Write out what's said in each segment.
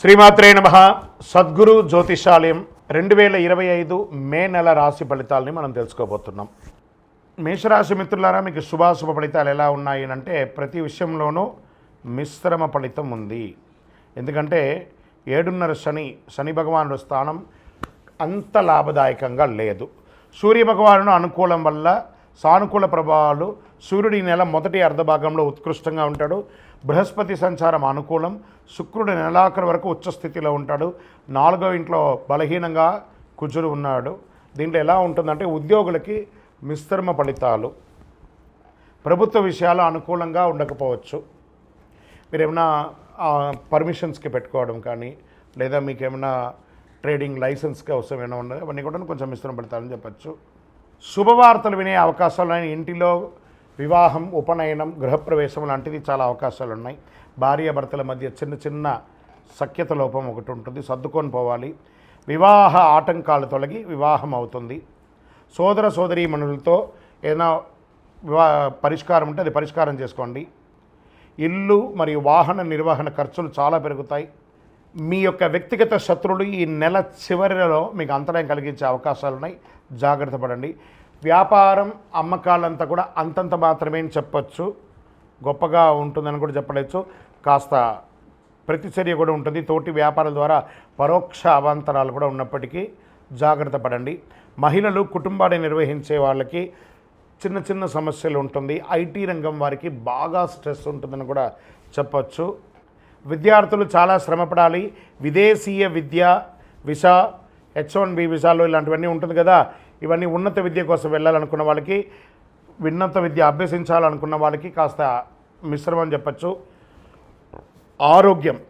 శ్రీమాత్రే నమ. సద్గురు జ్యోతిషాలయం రెండు వేల ఇరవై ఐదు మే నెల రాశి ఫలితాలని మనం తెలుసుకోబోతున్నాం. మేషరాశి మిత్రులారా మీకు శుభాశుభ ఫలితాలు ఎలా ఉన్నాయి అంటే ప్రతి విషయంలోనూ మిశ్రమ ఫలితం ఉంది. ఎందుకంటే ఏడున్నర శని శని భగవానుడు స్థానం అంత లాభదాయకంగా లేదు. సూర్య భగవానుడు అనుకూలం వల్ల సానుకూల ప్రభావాలు సూర్యుడు ఈ నెల మొదటి అర్ధభాగంలో ఉత్కృష్టంగా ఉంటాడు. బృహస్పతి సంచారం అనుకూలం. శుక్రుడు నెలాఖరు వరకు ఉచ్చస్థితిలో ఉంటాడు. నాలుగో ఇంట్లో బలహీనంగా కుజుడు ఉన్నాడు. దీంట్లో ఎలా ఉంటుందంటే ఉద్యోగులకి మిశ్రమ ఫలితాలు. ప్రభుత్వ విషయాలు అనుకూలంగా ఉండకపోవచ్చు. మీరు ఏమైనా పర్మిషన్స్కి పెట్టుకోవడం కానీ లేదా మీకు ఏమైనా ట్రేడింగ్ లైసెన్స్కి అవసరం ఏమైనా ఉన్నది? అవన్నీ కూడా కొంచెం మిశ్రమ పడతారని చెప్పచ్చు. శుభవార్తలు వినే అవకాశాలు ఇంటిలో వివాహం ఉపనయనం గృహప్రవేశం లాంటిది చాలా అవకాశాలు ఉన్నాయి భార్యాభర్తల మధ్య చిన్న చిన్న సఖ్యత లోపం ఒకటి ఉంటుంది. సర్దుకొని పోవాలి. వివాహ ఆటంకాలు తొలగి వివాహం అవుతుంది. సోదర సోదరీమణులతో ఏదైనా వివా పరిష్కారం ఉంటే అది పరిష్కారం చేసుకోండి. ఇల్లు మరియు వాహన నిర్వహణ ఖర్చులు చాలా పెరుగుతాయి. మీ యొక్క వ్యక్తిగత శత్రువులు ఈ నెల చివరిలో మీకు అంతరాయం కలిగించే అవకాశాలు ఉన్నాయి జాగ్రత్త పడండి. వ్యాపారం అమ్మకాలంతా కూడా అంతంత మాత్రమే అని గొప్పగా ఉంటుందని కూడా చెప్పలేచ్చు. కాస్త ప్రతిచర్య కూడా ఉంటుంది. తోటి వ్యాపారాల ద్వారా పరోక్ష అవాంతరాలు కూడా ఉన్నప్పటికీ జాగ్రత్త పడండి. మహిళలు కుటుంబాన్ని నిర్వహించే వాళ్ళకి చిన్న చిన్న సమస్యలు ఉంటుంది. ఐటీ రంగం వారికి బాగా స్ట్రెస్ ఉంటుందని కూడా చెప్పచ్చు. విద్యార్థులు చాలా శ్రమపడాలి. విదేశీయ విద్య విసా హెచ్ వన్ బి విసాలు ఇలాంటివన్నీ ఉంటుంది కదా. ఇవన్నీ ఉన్నత విద్య కోసం వెళ్ళాలనుకున్న వాళ్ళకి విన్నత విద్య అభ్యసించాలనుకున్న వాళ్ళకి కాస్త మిశ్రమం చెప్పచ్చు. ఆరోగ్యం.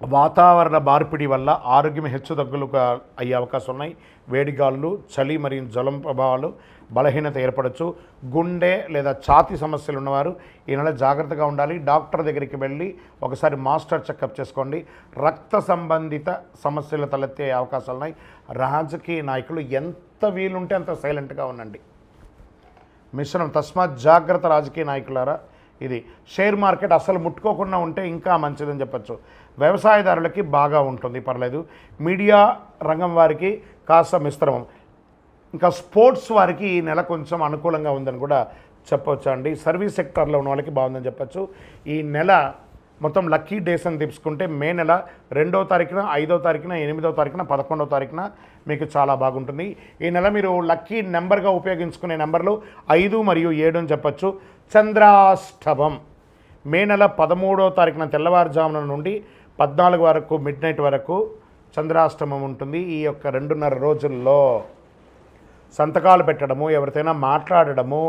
వాతావరణ మార్పిడి వల్ల ఆరోగ్యం హెచ్చుతగ్గులుగా అయ్యే అవకాశం ఉన్నాయి. వేడిగాళ్ళు చలి మరియు జలం ప్రభావాలు బలహీనత ఏర్పడవచ్చు గుండె లేదా ఛాతి సమస్యలు ఉన్నవారు ఈ నెల జాగ్రత్తగా ఉండాలి. డాక్టర్ దగ్గరికి వెళ్ళి ఒకసారి మాస్టర్ చెకప్ చేసుకోండి. రక్త సంబంధిత సమస్యలు తలెత్తే అవకాశాలు ఉన్నాయి. రాజకీయ నాయకులు ఎంత వీలుంటే అంత సైలెంట్గా ఉండండి. మిశ్రమం తస్మాత్ జాగ్రత్త రాజకీయ నాయకులారా ఇది షేర్ మార్కెట్ అసలు ముట్టుకోకుండా ఉంటే ఇంకా మంచిదని చెప్పచ్చు. వ్యవసాయదారులకి బాగా ఉంటుంది పర్లేదు. మీడియా రంగం వారికి కాస్త మిశ్రమం. ఇంకా స్పోర్ట్స్ వారికి ఈ నెల కొంచెం అనుకూలంగా ఉందని కూడా చెప్పొచ్చు అండి సర్వీస్ సెక్టర్లో ఉన్న వాళ్ళకి బాగుందని చెప్పచ్చు. ఈ నెల మొత్తం లక్కీ డేస్ అని తీసుకుంటే మే నెల రెండో తారీఖున ఐదో తారీఖున ఎనిమిదో తారీఖున పదకొండో తారీఖున మీకు చాలా బాగుంటుంది. ఈ నెల మీరు లక్కీ నెంబర్గా ఉపయోగించుకునే నెంబర్లు ఐదు మరియు ఏడు అని చెప్పచ్చు. చంద్రాష్టమం మే నెల పదమూడో తారీఖున తెల్లవారుజామున నుండి పద్నాలుగు వరకు మిడ్ నైట్ వరకు చంద్రాష్టమం ఉంటుంది ఈ యొక్క రెండున్నర రోజుల్లో. సంతకాలు పెట్టడము ఎవరితోనైనా మాట్లాడడము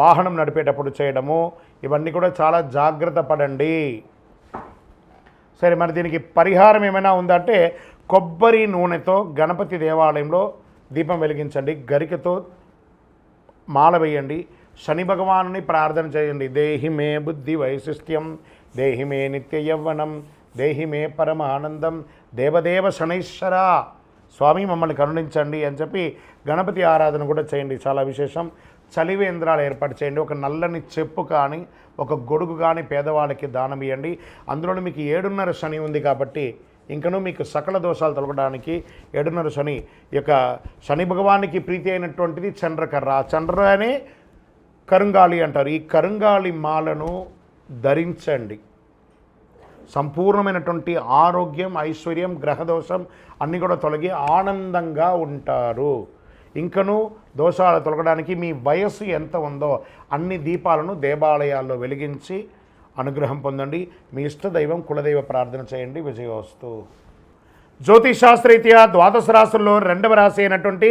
వాహనం నడిపేటప్పుడు చేయడము ఇవన్నీ కూడా చాలా జాగ్రత్త పడండి. సరే మరి దీనికి పరిహారం ఏమైనా ఉందంటే కొబ్బరి నూనెతో గణపతి దేవాలయంలో దీపం వెలిగించండి గరికతో మాల వేయండి శని భగవానుని ప్రార్థన చేయండి. దేహి మే బుద్ధి వైశిష్ట్యం దేహి మే నిత్య యవ్వనం దేహి మే పరమ ఆనందం దేవదేవ శనైశ్వర. స్వామి మమ్మల్ని కరుణించండి అని చెప్పి గణపతి ఆరాధన కూడా చేయండి. చాలా విశేషం. చలివేంద్రాలు ఏర్పాటు చేయండి. ఒక నల్లని చెప్పు కానీ ఒక గొడుగు కానీ పేదవాళ్ళకి దానం ఇవ్వండి అందులో మీకు ఏడున్నర శని ఉంది కాబట్టి ఇంకనూ మీకు సకల దోషాలు తొలగడానికి ఏడున్నర శని ఈ యొక్క శని భగవానికి ప్రీతి అయినటువంటిది చంద్రకర్ర. ఆ చంద్ర అనే కరుంగాలి అంటారు. ఈ కరుంగాలి మాలను ధరించండి. సంపూర్ణమైనటువంటి ఆరోగ్యం ఐశ్వర్యం గ్రహదోషం అన్నీ కూడా తొలగి ఆనందంగా ఉంటారు. ఇంకను దోషాలు తొలగడానికి మీ వయస్సు ఎంత ఉందో అన్ని దీపాలను దేవాలయాల్లో వెలిగించి అనుగ్రహం పొందండి. మీ ఇష్టదైవం కులదైవ ప్రార్థన చేయండి. విజయోస్తు. జ్యోతిషాస్త్రరీత్యా ద్వాదశ రాశుల్లో రెండవ రాశి అయినటువంటి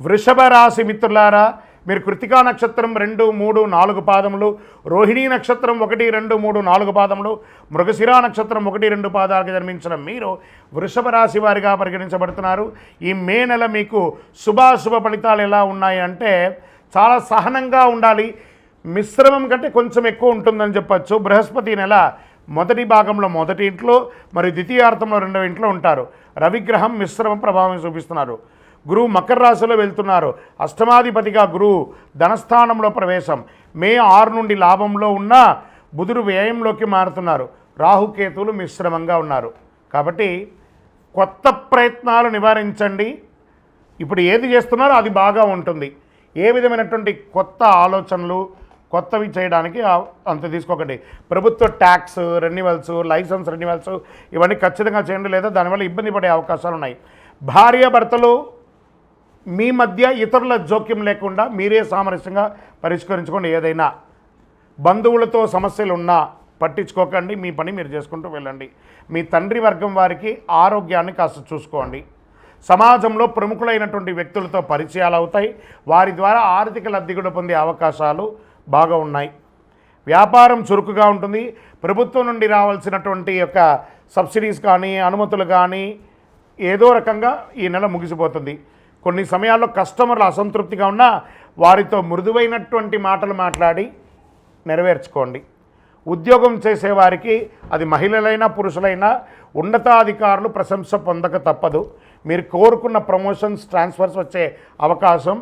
వృషభ రాశి మిత్రులారా మీరు కృతికా నక్షత్రం రెండు మూడు నాలుగు పాదములు రోహిణీ నక్షత్రం ఒకటి రెండు మూడు నాలుగు పాదములు మృగశిరా నక్షత్రం ఒకటి రెండు పాదాలకు జన్మించిన మీరు వృషభ రాశి వారిగా పరిగణించబడుతున్నారు. ఈ మే నెల మీకు శుభాశుభ ఫలితాలు ఎలా ఉన్నాయి అంటే చాలా సహనంగా ఉండాలి. మిశ్రమం కంటే కొంచెం ఎక్కువ ఉంటుందని చెప్పచ్చు. బృహస్పతి నెల మొదటి భాగంలో మొదటి ఇంట్లో మరియు ద్వితీయార్థంలో రెండవ ఇంట్లో ఉంటారు. రవిగ్రహం మిశ్రమ ప్రభావం చూపిస్తున్నారు. గురువు మకర రాశిలో వెళ్తున్నారు. అష్టమాధిపతిగా గురువు ధనస్థానంలో ప్రవేశం. మే ఆరు నుండి లాభంలో ఉన్న బుధుడు వ్యయంలోకి మారుతున్నారు. రాహుకేతువులు మిశ్రమంగా ఉన్నారు. కాబట్టి కొత్త ప్రయత్నాలు నివారించండి. ఇప్పుడు ఏది చేస్తున్నారో అది బాగా ఉంటుంది. ఏ విధమైనటువంటి కొత్త ఆలోచనలు కొత్తవి చేయడానికి అంత తీసుకోకండి. ప్రభుత్వ ట్యాక్స్ రెన్యువల్స్ లైసెన్స్ రెన్యువల్స్ ఇవన్నీ ఖచ్చితంగా చేయండి లేదా దానివల్ల ఇబ్బంది పడే అవకాశాలు ఉన్నాయి. భార్య భర్తలు మీ మధ్య ఇతరుల జోక్యం లేకుండా మీరే సామరస్యంగా పరిష్కరించుకోండి ఏదైనా. బంధువులతో సమస్యలు ఉన్నా పట్టించుకోకండి మీ పని మీరు చేసుకుంటూ వెళ్ళండి. మీ తండ్రి వర్గం వారికి ఆరోగ్యాన్ని కాస్త చూసుకోండి. సమాజంలో ప్రముఖులైనటువంటి వ్యక్తులతో పరిచయాలు అవుతాయి. వారి ద్వారా ఆర్థిక లబ్ధి కూడా పొందే అవకాశాలు బాగా ఉన్నాయి. వ్యాపారం చురుకుగా ఉంటుంది. ప్రభుత్వం నుండి రావాల్సినటువంటి యొక్క సబ్సిడీస్ కానీ అనుమతులు కానీ ఏదో రకంగా ఈ నెల ముగిసిపోతుంది. కొన్ని సమయాల్లో కస్టమర్లు అసంతృప్తిగా ఉన్నా వారితో మృదువైనటువంటి మాటలు మాట్లాడి నెరవేర్చుకోండి. ఉద్యోగం చేసేవారికి అది మహిళలైనా పురుషులైనా ఉన్నతాధికారులు ప్రశంస పొందక తప్పదు. మీరు కోరుకున్న ప్రమోషన్స్ ట్రాన్స్ఫర్స్ వచ్చే అవకాశం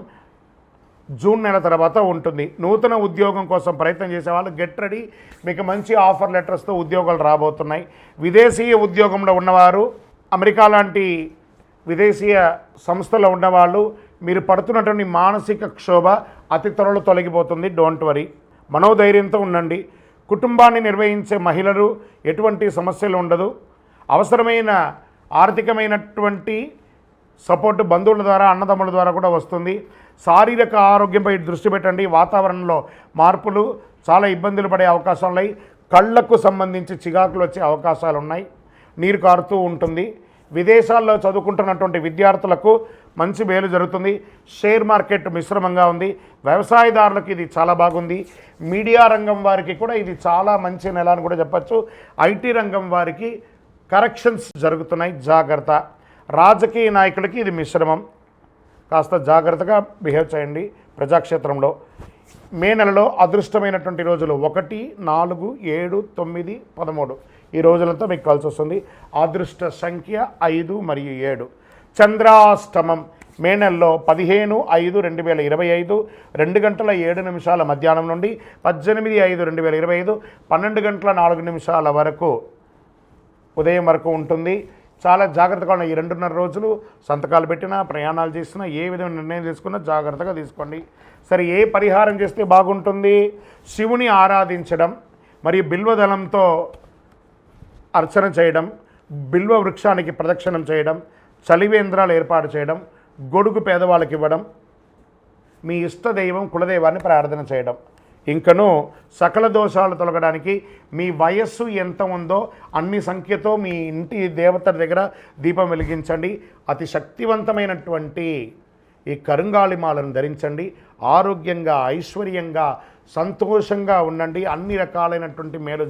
జూన్ నెల తర్వాత ఉంటుంది. నూతన ఉద్యోగం కోసం ప్రయత్నం చేసే వాళ్ళు గెట్ రెడీ. మీకు మంచి ఆఫర్ లెటర్స్తో ఉద్యోగాలు రాబోతున్నాయి. విదేశీయ ఉద్యోగంలో ఉన్నవారు అమెరికా లాంటి విదేశీయ సంస్థలో ఉన్నవాళ్ళు మీరు పడుతున్నటువంటి మానసిక క్షోభ అతి త్వరలో తొలగిపోతుంది. డోంట్ వరీ మనోధైర్యంతో ఉండండి. కుటుంబాన్ని నిర్వహించే మహిళలు ఎటువంటి సమస్యలు ఉండదు. అవసరమైన ఆర్థికమైనటువంటి సపోర్ట్ బంధువుల ద్వారా అన్నదమ్ముల ద్వారా కూడా వస్తుంది. శారీరక ఆరోగ్యంపై దృష్టి పెట్టండి. వాతావరణంలో మార్పులు చాలా ఇబ్బందులు పడే అవకాశాలు ఉన్నాయి. కళ్ళకు సంబంధించి చికాకులు వచ్చే అవకాశాలు ఉన్నాయి. నీరు కారుతూ ఉంటుంది. విదేశాల్లో చదువుకుంటున్నటువంటి విద్యార్థులకు మంచి మేలు జరుగుతుంది. షేర్ మార్కెట్ మిశ్రమంగా ఉంది. వ్యవసాయదారులకు ఇది చాలా బాగుంది. మీడియా రంగం వారికి కూడా ఇది చాలా మంచి నెల అని కూడా చెప్పచ్చు. ఐటీ రంగం వారికి కరెక్షన్స్ జరుగుతున్నాయి. జాగ్రత్త. రాజకీయ నాయకులకి ఇది మిశ్రమం. కాస్త జాగ్రత్తగా బిహేవ్ చేయండి ప్రజాక్షేత్రంలో. మే నెలలో అదృష్టమైనటువంటి రోజులు ఒకటి నాలుగు ఏడు తొమ్మిది పదమూడు. ఈ రోజులంతా మీకు కలిసి వస్తుంది అదృష్ట సంఖ్య ఐదు మరియు ఏడు. చంద్రాష్టమం మే నెలలో పదిహేను ఐదు రెండు వేల ఇరవై ఐదు రెండు గంటల ఏడు నిమిషాల మధ్యాహ్నం నుండి పద్దెనిమిది ఐదు రెండు వేల ఇరవై ఐదు పన్నెండు గంటల నాలుగు నిమిషాల వరకు ఉదయం వరకు ఉంటుంది. చాలా జాగ్రత్తగా ఉన్న ఈ రెండున్నర రోజులు సంతకాలు పెట్టినా ప్రయాణాలు చేసినా ఏ విధమైన నిర్ణయం తీసుకున్నా జాగ్రత్తగా తీసుకోండి. సరే ఏ పరిహారం చేస్తే బాగుంటుంది? శివుని ఆరాధించడం మరియు బిల్వదళంతో అర్చన చేయడం బిల్వ వృక్షానికి ప్రదక్షిణం చేయడం చలివేంద్రాలు ఏర్పాటు చేయడం గొడుగు పేదవాళ్ళకి ఇవ్వడం మీ ఇష్ట దైవం కులదైవాన్ని ప్రార్థన చేయడం. ఇంకను సకల దోషాలు తొలగడానికి మీ వయస్సు ఎంత ఉందో అన్ని సంఖ్యతో మీ ఇంటి దేవత దగ్గర దీపం వెలిగించండి. అతి శక్తివంతమైనటువంటి ఈ కరుంగాళిమాలను ధరించండి. ఆరోగ్యంగా ఐశ్వర్యంగా సంతోషంగా ఉండండి. అన్ని రకాలైనటువంటి మేలు